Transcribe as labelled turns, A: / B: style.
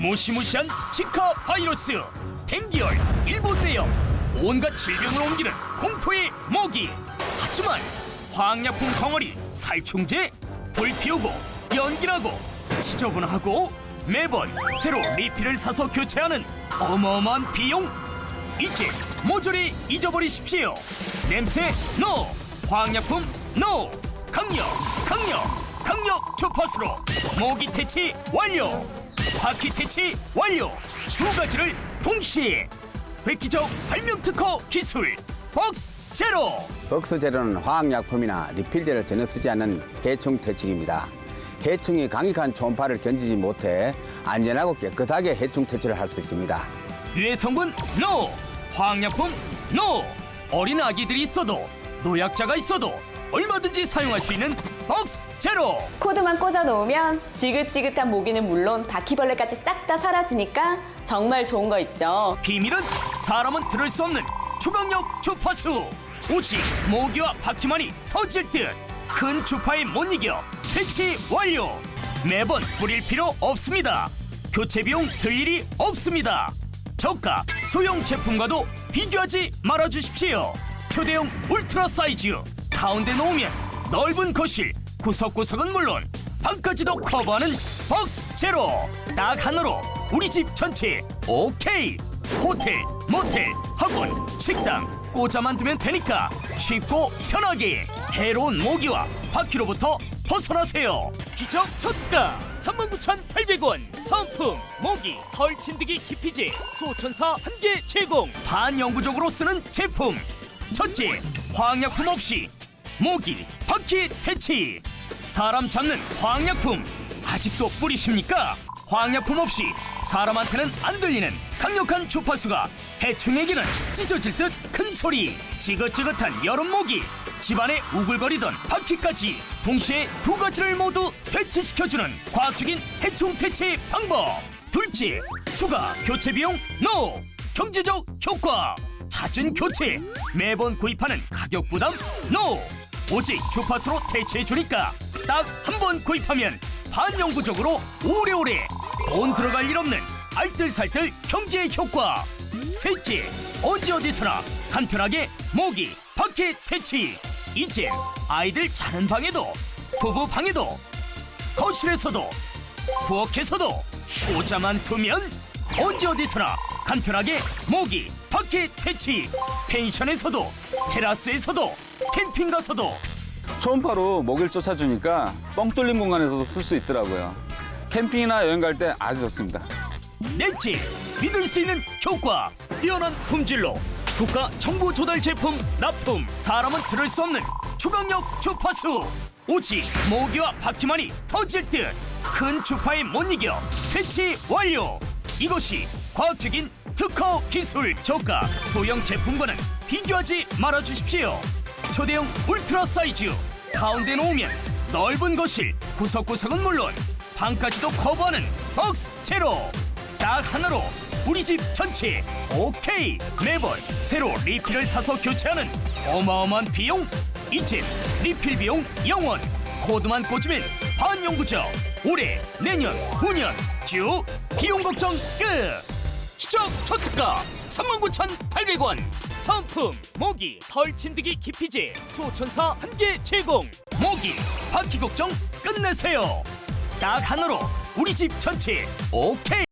A: 무시무시한 지카 바이러스 댕기열 일본 내역 온갖 질병을 옮기는 공포의 모기 하지만 화학약품 덩어리 살충제 불 피우고 연기나고 지저분하고 매번 새로 리필을 사서 교체하는 어마어마한 비용. 이제 모조리 잊어버리십시오. 냄새 노 화학약품 노. 강력 강력 강력 주파수로 모기 퇴치 완료 바퀴 퇴치 완료 두 가지를 동시에 획기적 발명 특허 기술 박스 제로
B: 벅스 재료는 화학약품이나 리필제를 전혀 쓰지 않는 해충 퇴치기입니다. 해충이 강력한 초음파를 견디지 못해 안전하고 깨끗하게 해충 퇴치를 할 수 있습니다.
A: 유해 성분 노 화학약품 노 어린 아기들이 있어도 노약자가 있어도 얼마든지 사용할 수 있는 박스 제로.
C: 코드만 꽂아 놓으면 지긋지긋한 모기는 물론 바퀴벌레까지 싹 다 사라지니까 정말 좋은 거 있죠.
A: 비밀은 사람은 들을 수 없는 초강력 주파수. 오직 모기와 바퀴만이 터질 듯 큰 주파에 못 이겨 퇴치 완료. 매번 뿌릴 필요 없습니다. 교체 비용 들 일이 없습니다. 저가 소형 제품과도 비교하지 말아주십시오. 초대형 울트라 사이즈 가운데 놓으면 넓은 거실 구석구석은 물론 방까지도 커버하는 박스 제로. 딱 하나로 우리 집 전체 오케이. 호텔 모텔 학원 식당 꽂아만 두면 되니까 쉽고 편하게 해로운 모기와 바퀴로부터 벗어나세요. 기적 첫가 39,800원 상품 모기 털 진드기 기피제 소천사 한 개 제공. 반영구적으로 쓰는 제품. 첫째 화학약품 없이 모기 바퀴 퇴치. 사람 잡는 화학약품. 아직도 뿌리십니까? 화학약품 없이 사람한테는 안 들리는 강력한 주파수가 해충에게는 찢어질 듯 큰 소리. 지긋지긋한 여름 모기. 집안에 우글거리던 바퀴까지 동시에 두 가지를 모두 퇴치시켜주는 과학적인 해충 퇴치 방법. 둘째 추가 교체 비용 NO 경제적 효과. 잦은 교체. 매번 구입하는 가격 부담 NO 오직 주파수로 퇴치해 주니까 딱 한 번 구입하면 반영구적으로 오래오래 돈 들어갈 일 없는 알뜰살뜰 경제 효과. 셋째 언제 어디서나 간편하게 모기 바퀴 퇴치. 이제 아이들 자는 방에도 부부 방에도 거실에서도 부엌에서도 꽂아만 두면 언제 어디서나 간편하게 모기 바퀴 퇴치. 펜션에서도 테라스에서도 캠핑 가서도.
D: 초음파로 먹이를 쫓아주니까 뻥 뚫린 공간에서도 쓸 수 있더라고요. 캠핑이나 여행 갈 때 아주 좋습니다.
A: 넷째 믿을 수 있는 효과. 뛰어난 품질로. 국가 정보 조달 제품 납품. 사람은 들을 수 없는 초강력 주파수. 오직 모기와 바퀴만이 터질 듯 큰 주파에 못 이겨 퇴치 완료. 이것이 과학적인 특허 기술 저가. 소형 제품과는 비교하지 말아 주십시오 초대형 울트라 사이즈. 가운데 놓으면 넓은 거실 구석구석은 물론 방까지도 커버하는 박스 제로. 딱 하나로 우리 집 전체 오케이 매번 새로 리필을 사서 교체하는 어마어마한 비용 이젠 리필 비용 영원. 코드만 꽂으면 반영구적 올해 내년 후년 쭉 비용 걱정 끝. 기적 초특가 39,800원 상품 모기 털 진드기 기피제 소천사 한 개 제공. 모기 바퀴 걱정 끝내세요. 딱 하나로 우리 집 전체 오케이